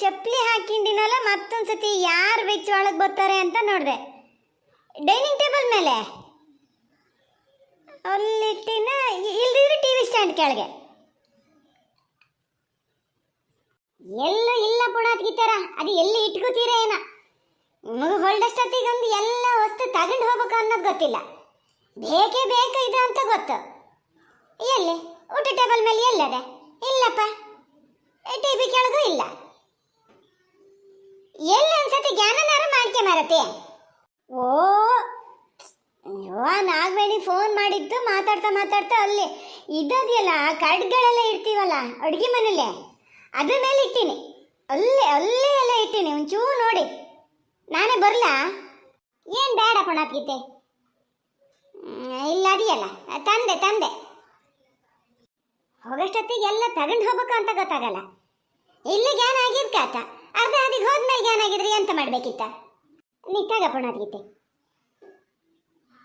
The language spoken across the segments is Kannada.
ಚಪ್ಪಲಿ ಹಾಕಿಂಡಿನಲ್ಲ, ಮತ್ತೊಂದ್ಸತಿ ಯಾರು ಬೆಚ್ಚ ಒಳಗೆ ಬರ್ತಾರೆ ಅಂತ ನೋಡಿದೆ. ಡೈನಿಂಗ್ ಟೇಬಲ್ ಮೇಲೆ. ಅಲ್ಲಿಟ್ಟಿನ ಇಲ್ದಿದ್ರೆ ಟಿ ವಿ ಸ್ಟ್ಯಾಂಡ್ ಕೆಳಗೆ. ಎಲ್ಲ ಇಲ್ಲ ಪುಣಾತ್ಗಿತ್ತಾರ ಅದು ಎಲ್ಲಿ ಇಟ್ಕೋತೀರ ಏನ. ಮಗು ಹೊಲ್ಡಷ್ಟೊತ್ತಿಗೆ ಒಂದು ಎಲ್ಲ ವಸ್ತು ತಗೊಂಡು ಹೋಗ್ಬೇಕು ಅನ್ನೋದು ಗೊತ್ತಿಲ್ಲ. ಬೇಕೇ ಬೇಕು ಇದು ಅಂತ ಗೊತ್ತು. ಎಲ್ಲಿ? ಊಟ ಟೇಬಲ್ ಮೇಲೆ ಎಲ್ಲದೆ? ಇಲ್ಲಪ್ಪ. ಟಿ ವಿ ಕೆಳಗೂ ಇಲ್ಲ. ಮಾರತೆ ಓ ನಾಗವೇಣಿ ಫೋನ್ ಮಾಡಿದ್ದು ಮಾತಾಡ್ತಾ ಮಾತಾಡ್ತಾ ಅಲ್ಲಿ. ಇದೆಯಲ್ಲ ಕಡ್ಗಳೆಲ್ಲ ಇಡ್ತೀವಲ್ಲ, ಅಡುಗೆ ಮನೇಲೆ ಅದ್ರ ಮೇಲೆ ಇಟ್ಟೀನಿ. ಅಲ್ಲೇ ಅಲ್ಲೇ ಎಲ್ಲ ಇಟ್ಟೀನಿ, ಒಂಚೂರು ನೋಡಿ. ನಾನೇ ಬರಲಾ? ಏನು ಬೇಡ ಪಣಾತ್ಗೀತೆ ಇಲ್ಲ, ಅದೆಯಲ್ಲ. ತಂದೆ ತಂದೆ. ಹೋಗೋಷ್ಟೊತ್ತಿಗೆ ಎಲ್ಲ ತಗೊಂಡು ಹೋಗ್ಬೇಕು ಅಂತ ಗೊತ್ತಾಗಲ್ಲ. ಇಲ್ಲಿ ಜ್ಞಾನ ಆಗಿದ್ಕಾತ ಅರ್ಧ ಅದಕ್ಕೆ ಹೋದ್ಮೇಲೆ ಆಗಿದ್ರೆ? ಎಂತ ಮಾಡ್ಬೇಕಿತ್ತ? ನೀ ತಗ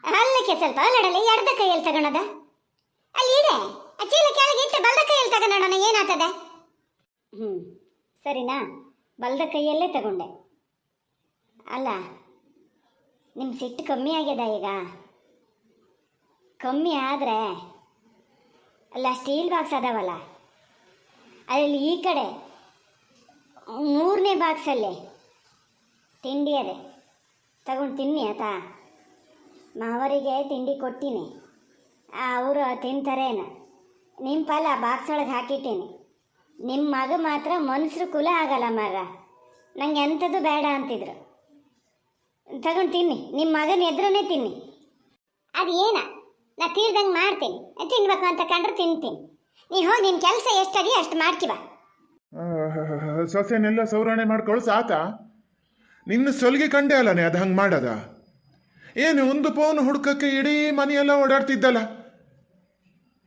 ಅಲ್ಲಕ್ಕೆ ಸ್ವಲ್ಪ ಅಲ್ಲಡಲ್ಲ ಎರಡ ಕೈಯಲ್ಲಿ ತಗೊಳದ ಅಲ್ಲಿ ಇಡೆ, ಆ ಚೀಲ ಕೆಳಗೆ ಇಟ್ಟು ಬಲ್ದ ಕೈಯಲ್ಲಿ ತಗೊಂಡೋಣ ಏನಾಗ್ತದೆ ಹ್ಞೂ ಸರಿನಾ? ಬಲ್ದ ಕೈಯಲ್ಲೇ ತಗೊಂಡೆ. ಅಲ್ಲ ನಿಮ್ಮ ಸಿಟ್ಟು ಕಮ್ಮಿ ಆಗ್ಯದ ಈಗ? ಕಮ್ಮಿ ಆದರೆ ಅಲ್ಲ ಸ್ಟೀಲ್ ಬಾಕ್ಸ್ ಅದಾವಲ್ಲ? ಅಲ್ಲಿ ಈ ಕಡೆ ಮೂರನೇ ಬಾಕ್ಸಲ್ಲಿ ತಿಂಡಿ ಅದೇ. ತಗೊಂಡು ತಿನ್ನಿ ಆತಾ ಮಾವರಿಗೆ ತಿಂಡಿ ಕೊಟ್ಟಿನಿ. ಅವರು ತಿಂತಾರೇನು? ನಿಮ್ಮ ಪಾಲ ಬಾಕ್ಸ್ ಒಳಗೆ ಹಾಕಿಟ್ಟೀನಿ. ನಿಮ್ಮ ಮಗ ಮಾತ್ರ ಮನುಷ್ಯರು ಕುಲ ಆಗಲ್ಲ ಮರ ನಂಗೆ ಎಂಥದ್ದು ಬೇಡ ಅಂತಿದ್ರು. ತಗೊಂಡು ತಿನ್ನಿ. ನಿಮ್ಮ ಮಗನ ಎದುರನ್ನೇ ತಿನ್ನಿ. ಅದು ಏನ? ನಾ ತೀರ್ದಂಗೆ ಮಾಡ್ತೀನಿ. ತಿನ್ಬೇಕು ಅಂತ ಕಂಡ್ರೆ ತಿಂತೀನಿ. ನೀ ಹೋಗಿ ನಿನ್ನ ಕೆಲಸ ಎಷ್ಟದಿ ಅಷ್ಟು ಮಾಡ್ತೀವ ಬಾ. ಸೊಸೆನೆಲ್ಲ ಸೌರಣೆ ಮಾಡ್ಕೊಳ್ಳು ಸಾತ ನಿನ್ನ ಸೊಲ್ಗೆ ಕಂಡೆ ಅಲ್ಲನೆ, ಅದು ಹಂಗೆ ಮಾಡದ? ಏನು ಒಂದು ಪೋನ್ ಹುಡುಕಕ್ಕೆ ಇಡೀ ಮನೆಯೆಲ್ಲ ಓಡಾಡ್ತಿದ್ದಲ್ಲ?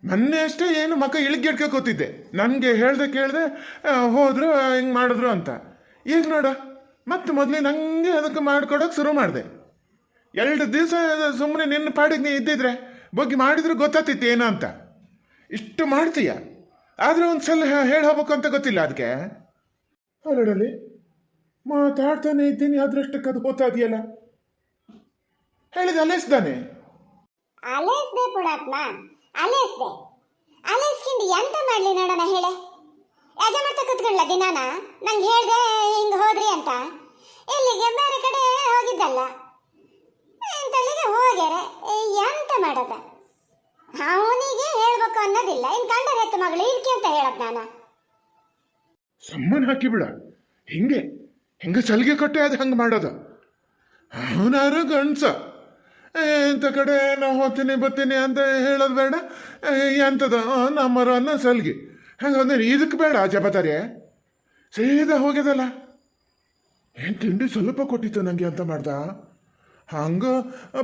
ಮೊನ್ನೆ ಅಷ್ಟೇ ಏನು ಮಕ್ಕ ಇಳಿಗೆಡ್ಕೆ ಕೂತಿದ್ದೆ ನನಗೆ ಹೇಳ್ದೆ ಕೇಳಿದೆ ಹೋದ್ರು ಹಿಂಗೆ ಮಾಡಿದ್ರು ಅಂತ. ಈಗ ನೋಡ, ಮತ್ತೆ ಮೊದಲೇ ನನಗೆ ಅದಕ್ಕೆ ಮಾಡ್ಕೊಡೋಕೆ ಶುರು ಮಾಡಿದೆ. ಎರಡು ದಿವಸ ಸುಮ್ಮನೆ ನಿನ್ನ ಪಾಡಿಗೆ ನೀ ಇದ್ದಿದ್ರೆ, ಬಗ್ಗೆ ಮಾಡಿದ್ರು ಗೊತ್ತಾತಿತ್ತು ಏನೋ ಅಂತ. ಇಷ್ಟು ಮಾಡ್ತೀಯ? ಆದರೆ ಒಂದು ಸಲ ಹೇಳಿ ಹೋಗ್ಬೇಕು ಅಂತ ಗೊತ್ತಿಲ್ಲ ಅದಕ್ಕೆ ಅಲ್ಲಡಲ್ಲಿ ಮಾತಾಡ್ತಾನೆ ಇದ್ದೀನಿ ಅದರಷ್ಟಕ್ಕೆ ಅದು ಗೊತ್ತಾದಿಯಲ್ಲ ಹೇಳಿದ ಅಲೆಸ್ದಾನೆ ಅಲೆಸ್ದೆ ಪುಣಾತ್ಮ ಅಲೆಸ್ದೆ ಅಲೇಸ್ಕಿಂಡು ಎಂತ ಮಾಡ್ಲಿ ನೋಡೋಣ ಹೇಳೆ. ಯಜಮಾಡ್ತ ಕುತ್ಕೊಳ್ಳ ದಿನಾನ? ನಂಗೆ ಹೇಳ್ದೆ ಹಿಂಗೆ ಹೋದ್ರಿ ಅಂತ. ಇಲ್ಲಿಗೆ ಬೇರೆ ಕಡೆ ಹೋಗಿದ್ದಲ್ಲ. ಅಂತಲ್ಲಿಗೆ ಹೋಗ್ಯಾರೆ? ಎಂತ ಮಾಡದ? ಅವನಿಗೆ ಹೇಳ್ಬೇಕು ಅನ್ನೋದಿಲ್ಲ. ಇನ್ ಕಂಡರೆ ಹೆತ್ತ ಮಗಳು ಇದಕ್ಕೆ ಅಂತ ಹೇಳದ್ ನಾನು. ಸಮ್ಮನ್ ಹಾಕಿ ಬಿಡ ಹಿಂಗೆ. ಹಿಂಗೆ ಸಲಿಗೆ ಕೊಟ್ಟೆ ಅದು ಹಂಗೆ ಮಾಡೋದು? ಅವನಾರು ಗಂಡ್ಸ. ಇಂಥ ಕಡೆ ನಾ ಹೋಗ್ತೀನಿ, ಬರ್ತೀನಿ ಅಂತ ಹೇಳೋದು ಬೇಡ. ಎಂಥದ ನಮ್ಮರ ಅನ್ನೋ ಹಂಗೆ ಹಂಗಂದ್ರೆ ಇದಕ್ಕೆ ಬೇಡ ಜಪತಾರೆ ಸೀದಾ ಹೋಗ್ಯದಲ್ಲ ಏನು ತಿಂಡಿ ಸ್ವಲ್ಪ ಕೊಟ್ಟಿತ್ತು ನನಗೆ ಅಂತ ಮಾಡ್ದ? ಹಂಗ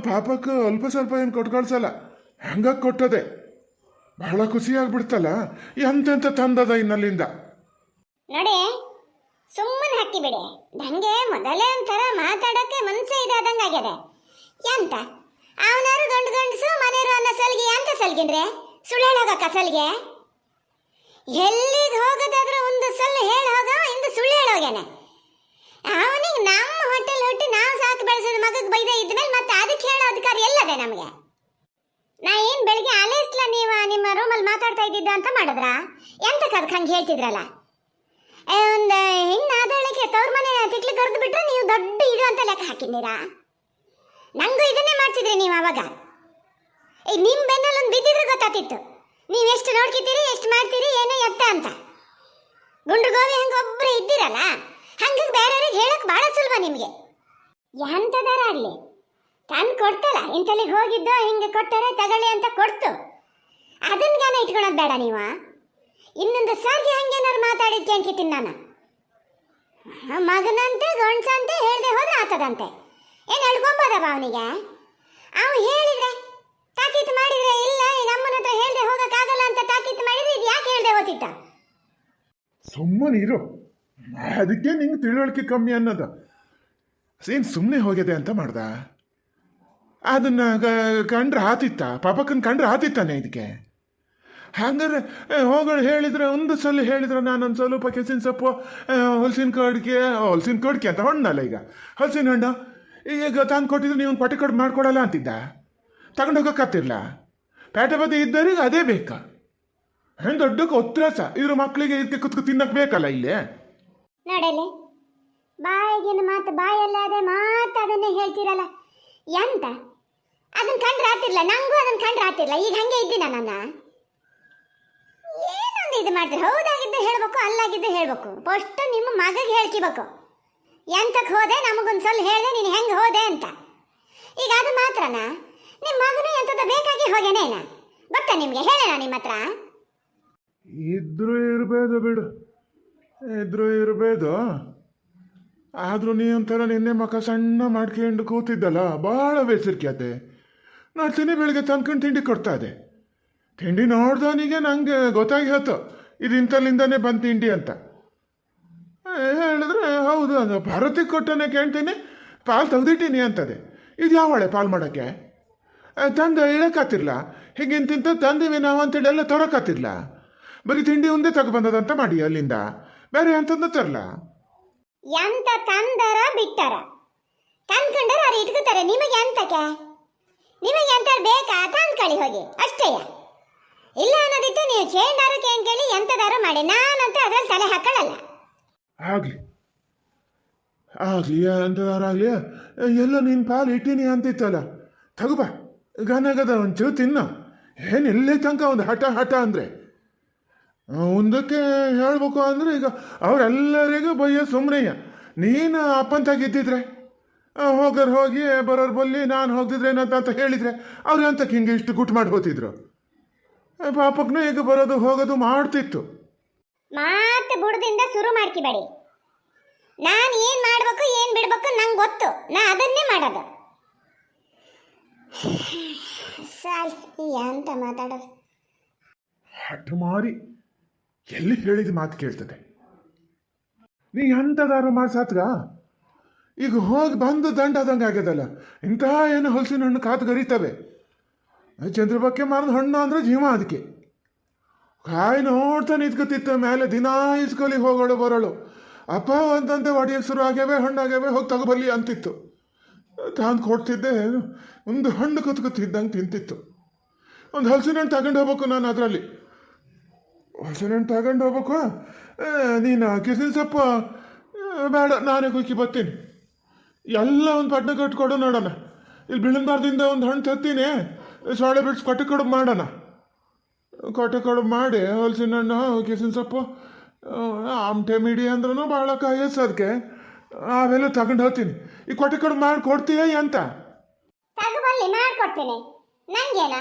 ಪಾಪಕ್ಕೆ ಅಲ್ಪ ಸ್ವಲ್ಪ ಏನು ಕೊಟ್ಟು ಕಳ್ಸಲ್ಲ ಹಂಗ ಕೊಟ್ಟದೆ. ಬಹಳ ಖುಷಿಯಾಗ್ಬಿಡ್ತಲ್ಲ ಎಂತೆಂಥ ತಂದದ ಇನ್ನಲ್ಲಿಂದ? ಸುಮ್ಮನೆ ಹಾಕಿ ಬಿಡಿ. ನನಗೆ ಮೊದಲೇ ಒಂಥರ ಮಾತಾಡೋಕ್ಕೆ ಮನಸ್ಸೇ ಇದಾದಂಗೆ ಆಗ್ಯದೆ. ಎಂತ? ಅವನಾರು ಗಂಡು ಗಂಡಸು, ಮನೆಯವರು ಅನ್ನೋ ಸಲ್ಗೆ, ಎಂತ ಸಲ್ಗಿನ್ರೆ ಸುಳ್ಳು ಹೇಳೋಗಕ್ಕ ಸಲ್ಗೆ? ಎಲ್ಲಿಗೆ ಹೋಗೋದಾದ್ರೂ ಒಂದು ಸಲ ಹೇಳಿ ಹೋಗ ಇಂದು ಸುಳ್ಳು ಹೇಳೋಗೇನೆ. ಅವನಿಗೆ ನಮ್ಮ ಹೋಟೆಲ್ ಹುಟ್ಟಿ ನಾವು ಸಾಕು ಬೆಳೆಸಿದ ಮಗಗೆ ಬೈದೆ ಇದ್ಮೇಲೆ ಮತ್ತೆ ಅದಕ್ಕೆ ಹೇಳೋ ಅಧಿಕಾರ ಎಲ್ಲದೆ ನಮಗೆ? ನಾ ಏನು ಬೆಳಿಗ್ಗೆ ಅಲೇಸ್ಲ ನೀವು ನಿಮ್ಮ ರೂಮಲ್ಲಿ ಮಾತಾಡ್ತಾ ಇದ್ದಿದ್ದ ಅಂತ ಮಾಡಿದ್ರಾ? ಎಂತಕ್ಕೆ ಅದಕ್ಕೆ ಹಂಗೆ ಹೇಳ್ತಿದ್ರಲ್ಲ? ಒಂದು ಹೆಣ್ಣು ಆದಳಿಕೆ ತವ್ರ ಮನೆ ತಿಕ್ಲಿ ಕರೆದು ಬಿಟ್ರೆ ನೀವು ದೊಡ್ಡ ಇದು ಅಂತ ಲೆಕ್ಕ ಹಾಕಿದ್ದೀರಾ? ನಂಗೂ ಇದನ್ನೇ ಮಾಡ್ತಿದ್ರಿ ನೀವು ಅವಾಗ. ಈ ನಿಮ್ಮ ಬೆನ್ನಲ್ಲಿ ಒಂದು ಬಿದ್ದಿದ್ರೆ ಗೊತ್ತಾತಿತ್ತು ನೀವು ಎಷ್ಟು ನೋಡ್ಕಿದ್ದೀರಿ, ಎಷ್ಟು ಮಾಡ್ತೀರಿ, ಏನು ಎತ್ತ ಅಂತ. ಗುಂಡು ಗೋವಿ ಹಂಗೆ ಒಬ್ಬರು ಇದ್ದೀರಲ್ಲ ಹಂಗೆ ಬೇರೆಯವ್ರಿಗೆ ಹೇಳಕ್ಕೆ ಭಾಳ ಸುಲಭ ನಿಮಗೆ. ಎಂಥದಾರ ಆಗಲಿ. ತಂದು ಕೊಡ್ತಲ್ಲ, ಇಂಥಲ್ಲಿಗೆ ಹೋಗಿದ್ದು ಹಿಂಗೆ ಕೊಟ್ಟರೆ ತಗೊಳ್ಳಿ ಅಂತ ಕೊಡ್ತು. ಅದನ್ನ ಜ್ಞಾನ ಇಟ್ಕೊಳೋದು ಬೇಡ ನೀವ. ಇನ್ನೊಂದು ಸಾರಿ ಹಂಗೇನಾರು ಮಾತಾಡಿದ್ಕೆ ಅಂಕಿತೀನಿ ನಾನು. ಮಗನಂತೆ, ಗಂಡಸಂತೆ ಹೇಳ್ದೆ ಹೋದ್ರೆ ಆತದಂತೆ. ಏನು ಹೇಳ್ಕೊಂಬೋದವ ಅವನಿಗೆ? ಅವ ಹೇಳಿದ್ರೆ, ತಾಕೀತು ಮಾಡಿದ್ರೆ ಇಲ್ಲ ನಮ್ಮನ ಹತ್ರ ಹೇಳ್ದೆ ಹೋಗಕ್ಕಾಗಲ್ಲ ಅಂತ ತಾಕೀತು ಮಾಡಿದ್ರೆ ಇದು ಯಾಕೆ ಹೇಳ್ದೆ ಹೋತಿತ್ತ ಸುಮ್ಮನೆ ಇರು. ಅದಕ್ಕೆ ನಿಂಗೆ ತಿಳುವಳಿಕೆ ಕಮ್ಮಿ ಅನ್ನೋದು. ಏನು ಸುಮ್ಮನೆ ಹೋಗಿದೆ ಅಂತ ಮಾಡ್ದ? ಅದನ್ನ ಕಂಡ್ರೆ ಆತಿತ್ತ? ಪಾಪಕ್ಕನ್ ಕಂಡ್ರೆ ಆತಿತ್ತಾನೆ ಇದಕ್ಕೆ? ಹಂಗಾರೆ ಹೋಗೋಣ ಹೇಳಿದ್ರೆ, ಒಂದು ಸಲ ಹೇಳಿದ್ರೆ ಒಂದು ಸ್ವಲ್ಪ ಕೆಸಿನ ಸೊಪ್ಪು ಹಲಸಿನ ಕಡ್ಕೆ ಹಲಸಿನ ಕಡ್ಕೆ ಅಂತ ಹಣ್ಣಲ್ಲ ಈಗ. ಹಲ್ಸಿನ ಹಣ್ಣು, ಈಗ ತಂದು ಕೊಟ್ಟಿದ್ರೆ ನೀವು ಪಟ್ಟಿ ಕಡ್ ಮಾಡ್ಕೊಡಲ್ಲ ಅಂತಿದ್ದ? ತಗೊಂಡು ಹೋಗೋಕ್ಕಾತಿರ್ಲ ಪೇಟೆ ಬದಿ ಇದ್ದವರಿಗೆ ಅದೇ ಬೇಕಾ? ಹೆಂಗೆ ದೊಡ್ಡಕ್ಕೆ ಒತ್ತರಸ ಇದ್ರ ಮಕ್ಕಳಿಗೆ ಇದಕ್ಕೆ ಕುತ್ಕು ತಿನ್ನಕ್ಕೆ ಬೇಕಲ್ಲ ಇಲ್ಲಿ? ನೋಡಲೆ, ಬಾಯಿಗಿನ ಮಾತು, ಬಾಯಲ್ಲಾದೆ ಮಾತು ಅದನ್ನೇ ಹೇಳ್ತಿರಲ್ಲ? ಎಂತ? ಅದನ್ನ ಕಂಡ್ರೆ ಆತಿರ್ಲ ನಂಗೂ ಅದನ್ನ ಕಂಡ್ರೆ ಆತಿರ್ಲ ಈಗ ಹಂಗೆ ಇದ್ದೀನ ಏನೊಂದು ಇದು ಮಾಡ್ತೀರಿ? ಹೌದಾಗಿದ್ದು ಹೇಳ್ಬೇಕು, ಅಲ್ಲಾಗಿದ್ದು ಹೇಳ್ಬೇಕು. ಫಸ್ಟ್ ನಿಮ್ಮ ಮಗಗೆ ಹೇಳ್ಕಿಬೇಕು. ಎಂತಕ್ಕೆ ಹೋದೆ? ನಮಗೊಂದು ಸಲ ಹೇಳಿದೆ, ನೀನು ಹೆಂಗೆ ಹೋದೆ ಅಂತ. ಈಗ ಅದು ಮಾತ್ರನಾ? ನಿಮ್ಮ ಮಗನು ಎಂಥದ್ದು ಬೇಕಾಗಿ ಹೋಗೇನೇನ ಗೊತ್ತಾ ನಿಮಗೆ ಹೇಳೋಣ ನಿಮ್ಮ ಹತ್ರ? ಇದ್ರು ಇರಬೇಕು ಬಿಡು. ಇದ್ರು ಇರಬೇಕು ಆದರೂ ನೀ ಒಂಥರ ನಿನ್ನೆ ಮಕ ಸಣ್ಣ ಮಾಡ್ಕೊಂಡು ಕೂತಿದ್ದಲ್ಲ, ಭಾಳ ನಾ ತಿನ್ನಿ ಬೆಳಿಗ್ಗೆ ತಂದ್ಕೊಂಡು ತಿಂಡಿ ಕೊಡ್ತಾ ಇದೆ ತಿಂಡಿ ನೋಡ್ದವನಿಗೆ ನಂಗೆ ಗೊತ್ತಾಗಿ ಹೋತು ಇದು ಇಂಥಲ್ಲಿಂದನೇ ಬಂದು ತಿಂಡಿ ಅಂತ. ಹೇಳಿದ್ರೆ, ಹೌದು, ಅದು ಭಾರತಿಗೆ ಕೊಟ್ಟನೆ ಕೇಳ್ತೀನಿ, ಪಾಲು ತೆಗ್ದಿಟ್ಟೀನಿ ಅಂತದೆ. ಇದು ಯಾವ ಹೊಳೆ ಪಾಲು ಮಾಡೋಕ್ಕೆ? ತಂದು ಇಳಕ್ಕಾತಿರ್ಲ ಹೀಗೆ ತಿಂತ ತಂದಿವಿ ನಾವು ಅಂತೇಳಿ ಎಲ್ಲ ತರೋಕ್ಕಾತಿರ್ಲ ಬರೀ ತಿಂಡಿ ಒಂದೇ ತಗೊಬಂದದಂತ ಮಾಡಿ ಅಲ್ಲಿಂದ? ಬೇರೆ ಅಂತಂದು ತರಲ? ಎಂತ ತಂದರ ಬಿಟ್ಟರ? ತಂದ್ಕೊಂಡರ ಅವ್ರು ಇಟ್ಕೋತಾರೆ. ನಿಮಗೆ ಎಂತಕ್ಕೆ? ನಿಮಗೆ ಎಂತ ಬೇಕಾ? ತಂದ್ಕೊಳ್ಳಿ ಹೋಗಿ. ಅಷ್ಟೇಯ? ಇಲ್ಲ ಅನ್ನೋದಿತ್ತು, ನೀವು ಕೇಳ್ದಾರು ಕೇಳಿ ಕೇಳಿ ಎಂತದಾರು ಮಾಡಿ. ನಾನಂತೂ ಅದ್ರಲ್ಲಿ ತಲೆ ಹಾಕೊಳ್ಳಲ್ಲ. ಆಗಲಿ. ಆಗಲಿ ಅಂತದಾರಾಗ್ಲಿ ಎಲ್ಲ ನಿನ್ನ ಪಾಲು ಇಟ್ಟೀನಿ ಅಂತಿತ್ತಲ್ಲ. ತಗೋಬ ಗನಗದ ಒಂಚೂರು ತಿನ್ನು. ಏನು ಎಲ್ಲೇ ತನಕ ಒಂದು ಹಠ ಹಠ ಅಂದರೆ? ಒಂದಕ್ಕೆ ಹೇಳ್ಬೇಕು ಅಂದರೆ ಈಗ ಅವರೆಲ್ಲರಿಗೂ ಬಯ್ಯ ಸುಮ್ಮನೆಯ ನೀನು ಅಪ್ಪಂತಾಗಿದ್ದಿದ್ರೆ ಹೋಗೋರು ಹೋಗಿ ಬರೋರು ಬಲ್ಲಿ ನಾನು ಹೋಗ್ದಿದ್ರೆ ಏನಂತ ಅಂತ ಹೇಳಿದರೆ ಅವ್ರು ಎಂತಕ್ಕೆ ಹಿಂಗೆ ಇಷ್ಟು ಗುಟ್ಟು ಮಾಡಿ ಹೋಗ್ತಿದ್ರು ಪಾಪಕ್ಕೂ ಈಗ ಬರೋದು ಹೋಗೋದು ಮಾಡ್ತಿತ್ತು. ಮಾತು ಬುಡದಿಂದ ಶುರು ಮಾಡ್ಕಿಬೇಡಿ. ನಾನು ಏನ್ ಮಾಡ್ಬೇಕು ಏನ್ ಬಿಡ್ಬೇಕು ನಂಗೆ ಗೊತ್ತು. ನಾ ಅದನ್ನೇ ಮಾಡೋದು. ಸಾಲ್ ಅಂತ ಮಾತಾಡೋದು? ಹಠ ಮಾರಿ ಎಲ್ಲಿ ಹೇಳಿದ ಮಾತು ಕೇಳ್ತದೆ? ನೀ ಎಂಥದಾರು ಮಾಡ್ಸಾತ್ರ ಈಗ ಹೋಗಿ ಬಂದು ದಂಡಾದಂಗೆ ಆಗ್ಯದಲ್ಲ ಇಂತಹ ಏನು ಹಲಸಿನ ಹಣ್ಣು ಕಾತು ಗರಿತವೆ ಚಂದ್ರಬಕ್ಕೆ ಮರದ ಹಣ್ಣು ಅಂದ್ರೆ ಜೀವ ಅದಕ್ಕೆ ಕಾಯಿ ನೋಡ್ತಾ ನಿಂತ್ಕೊತಿತ್ತು, ಮೇಲೆ ದಿನ ಇಸ್ಕೊಲಿ ಹೋಗೋಳು ಬರೋಳು. ಅಪ್ಪ ಅಂತಂತೆ ಒಡೆಯಕ್ಕೆ ಶುರು ಆಗ್ಯಾವೆ ಹಣ್ಣಾಗ್ಯಾವೆ ಹೋಗಿ ತಗೋಬಲ್ಲಿ ಅಂತಿತ್ತು. ತಾನು ಕೊಡ್ತಿದ್ದೆ, ಒಂದು ಹಣ್ಣು ಕತ್ಕೊತಿದ್ದಂಗೆ ತಿಂತಿತ್ತು. ಒಂದು ಹಲಸಿನ ಹಣ್ಣು ತಗೊಂಡು ಹೋಗ್ಬೇಕು ನಾನು ಅದರಲ್ಲಿ. ಹಲಸಿನ ಹಣ್ಣು ತಗೊಂಡು ಹೋಗ್ಬೇಕು? ನೀನು ಕಿಸಿನ ಸೊಪ್ಪು. ಬೇಡ, ನಾನೇ ಕುಕ್ಕಿ ಬರ್ತೀನಿ. ಎಲ್ಲ ಒಂದು ಪಟ್ಟಣ ಕಟ್ಕೊಡು ನೋಡೋಣ. ಇಲ್ಲಿ ಬಿಳನ್ಬಾರ್ದಿಂದ ಒಂದು ಹಣ್ಣು ತತ್ತೀನಿ ಸೊಳ್ಳೆ ಬಿಡ್ಸಿ ಕೊಟ್ಟೆ ಕಡುಬು ಮಾಡೋಣ. ಕೊಟ್ಟೆ ಕಡುಬು ಮಾಡಿ ಹೊಲ್ಸಿನ ಹಣ್ಣು ಕಿಸಿನ ಸೊಪ್ಪು ಆಮ್ಟೆ ಮಿಡಿ ಅಂದ್ರೂ ಭಾಳ ಕಾಯಸ್ ಅದಕ್ಕೆ ಅವೆಲ್ಲ ತಗೊಂಡು ಹೋಗ್ತೀನಿ. ಈ ಕೊಟ್ಟೆ ಕಡುಬು ಮಾಡಿ ಕೊಡ್ತೀಯ ಅಂತ ಮಾಡ್ಕೊಡ್ತೀನಿ. ನಂಗೇನ?